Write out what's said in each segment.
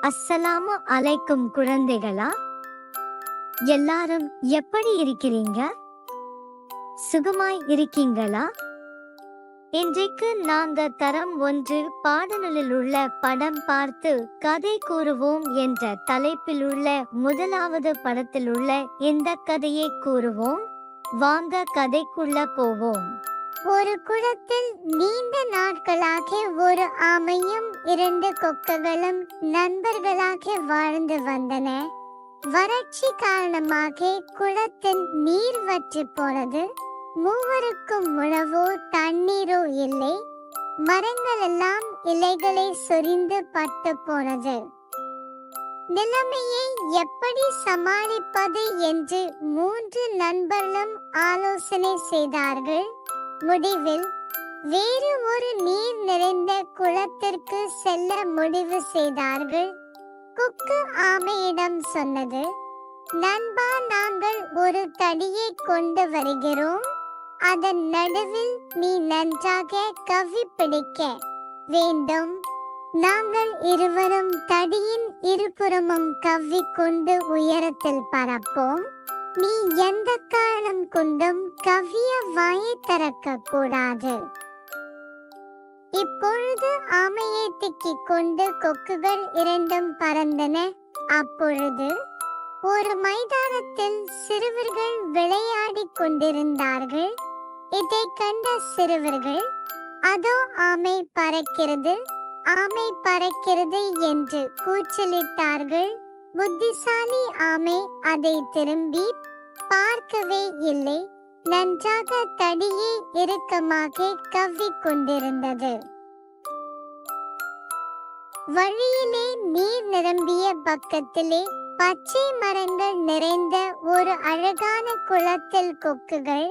அஸ்ஸலாமு அலைக்கும் குழந்தைகளா? எல்லாரும் எப்படி இருக்கிறீங்க? சுகமாய் இருக்கீங்களா? இன்றைக்கு நாங்க தரம் ஒன்று பாடநூலில் உள்ள படம் பார்த்து கதை கூறுவோம் என்ற தலைப்பில் உள்ள முதலாவது படத்தில் உள்ள இந்த கதையை கூறுவோம். வாங்க கதைக்குள்ள போவோம். ஒரு குளத்தில் நீண்ட நாட்களாக ஒரு ஆமையும் இரண்டு கொக்ககளும் நண்பர்களாக வாழ்ந்து வந்தன. வறட்சி காரணமாக குளத்தின் நீர் வற்றி போனது. மூவருக்கும் உணவோ தண்ணீரோ இல்லை. மரங்கள் எல்லாம் இலைகளை சொரிந்து பட்டு போனது. நிலைமையை எப்படி சமாளிப்பது என்று மூன்று நண்பர்களும் ஆலோசனை செய்தார்கள். முடிவில் வேறு ஒரு நீர் நிறைந்த குளத்திற்கு செல்ல முடிவு செய்தார்கள். குக்கு ஆமையிடம் சொன்னது நண்பா நாங்கள் ஒரு தடியை கொண்டு வருகிறோம். அதன் நடுவில் நீ நன்றாக கவ்வி பிடிக்க வேண்டும். நாங்கள் இருவரும் தடியின் இருபுறமும் கவ்வி கொண்டு உயரத்தில் பறப்போம். நீ எந்த காரணம் கொண்டும் கவ்விய வாயை திறக்க கூடாது இப்பொழுது ஆமையை திக்கிக் கொண்டு கொக்குகள் இரண்டும் பறந்தன. அப்பொழுது ஒரு மைதானத்தில் சிறுவர்கள் விளையாடிக் கொண்டிருந்தார்கள். இதை கண்ட சிறுவர்கள் அதோ ஆமை பறக்கிறது ஆமை பறக்கிறது என்று கூச்சலிட்டார்கள். புத்திசாலி ஆமை அதை திரும்பி பார்க்கவே இல்லை. நன்றாக தடியே இறுக்கமாக கவ்விக் கொண்டிருந்தது வழியிலே நீர் நிரம்பிய பக்கத்திலே பச்சை மரங்கள் நிறைந்த ஒரு அழகான குளத்தில் கொக்குகள்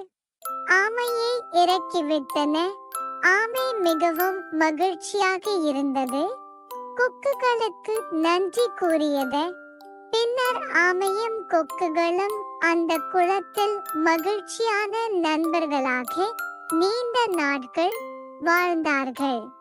ஆமையை இறக்கிவிட்டன ஆமை மிகவும் மகிழ்ச்சியாக இருந்தது. கொக்குகளுக்கு நன்றி கூறியது. பின்னர் ஆமையும் கொக்குகளும் அந்த குளத்தில் மகிழ்ச்சியான நண்பர்களாக நீண்ட நாட்கள் வாழ்ந்தார்கள்.